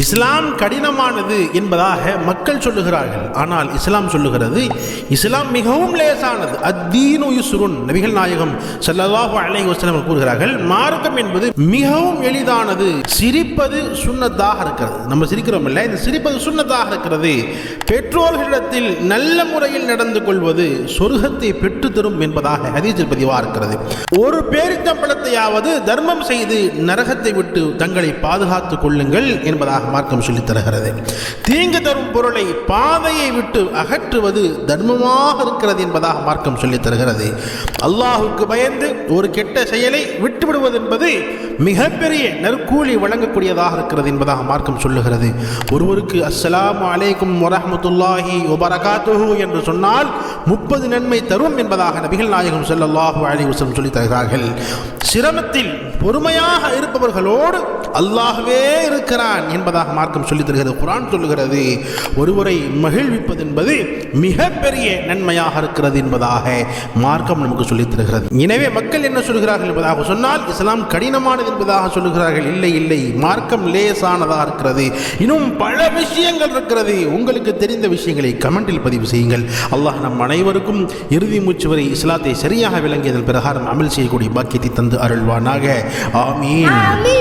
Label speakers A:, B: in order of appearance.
A: இஸ்லாம் கடினமானது என்பதாக மக்கள் சொல்லுகிறார்கள். ஆனால் இஸ்லாம் சொல்லுகிறது இஸ்லாம் மிகவும் லேசானது. அத்தீனு யுசுருன் நபிகள் நாயகம் ஸல்லல்லாஹு அலைஹி வஸல்லம் கூறுகிறார்கள் மார்க்கம் என்பது மிகவும் எளிதானது சிரிப்பது சுண்ணத்தாக இருக்கிறது. நம்ம சிரிக்கிறோம் இல்லை இந்த சிரிப்பது சுண்ணத்தாக இருக்கிறது. பெற்றோர்களிடத்தில் நல்ல முறையில் நடந்து கொள்வது சொர்க்கத்தை பெற்று தரும் என்பதாக ஹதீஸில் பதிவாக இருக்கிறது. ஒரு பேரித்தம்பளத்தையாவது தர்மம் செய்து நரகத்தை விட்டு தங்களை பாதுகாத்துக் கொள்ளுங்கள் என்பதாக மார்க்கம் சொல்லித் தருகிறது தீங்கு தரும் பொருளை பாதையை விட்டு அகற்றுவது தர்மமாக இருக்கிறது என்பதாக மார்க்கம் சொல்லித் தருகிறது அல்லாஹுக்கு பயந்து ஒரு கெட்ட செயலை விட்டுவிடுவது என்பது மிகப்பெரிய நற்கூலி வழங்கக்கூடியதாக இருக்கிறது என்பதாக மார்க்கம் சொல்லுகிறது. ஒருவருக்கு அஸ்ஸலாமு அலைக்கும் வரமத்துல்லாஹி வபரகாத்துஹு என்று சொன்னால் முப்பது நன்மை தரும் என்பதாக நபிகள் நாயகம் செல்லல்லாஹு அலி வஸல்லம் சொல்லி தருகிறார்கள் சிரமத்தில் பொறுமையாக இருப்பவர்களோடு அல்லாகவே இருக்கிறான் என்பதாக மார்க்கம் சொல்லித் தருகிறது குரான் சொல்லுகிறது. ஒருவரை மகிழ்விப்பது என்பது மிகப்பெரிய நன்மையாக இருக்கிறது என்பதாக மார்க்கம் நமக்கு சொல்லித் தருகிறது. எனவே மக்கள் என்ன சொல்கிறார்கள் என்பதாக சொன்னால் இஸ்லாம் கடினமானது என்பதாக சொல்லுகிறார்கள் இல்லை இல்லை மார்க்கம் லேசானதாக இருக்கிறது. இன்னும் பல விஷயங்கள் இருக்கிறது. உங்களுக்கு தெரிந்த விஷயங்களை கமெண்டில் பதிவு செய்யுங்கள். அல்லாஹ் நம் அனைவருக்கும் இறுதி மூச்சு வரை இஸ்லாத்தை சரியாக விளங்கியதன் பிரகாரம் அமல் செய்யக்கூடிய பாக்கியத்தை தந்து அருள்வானாக.
B: আমিন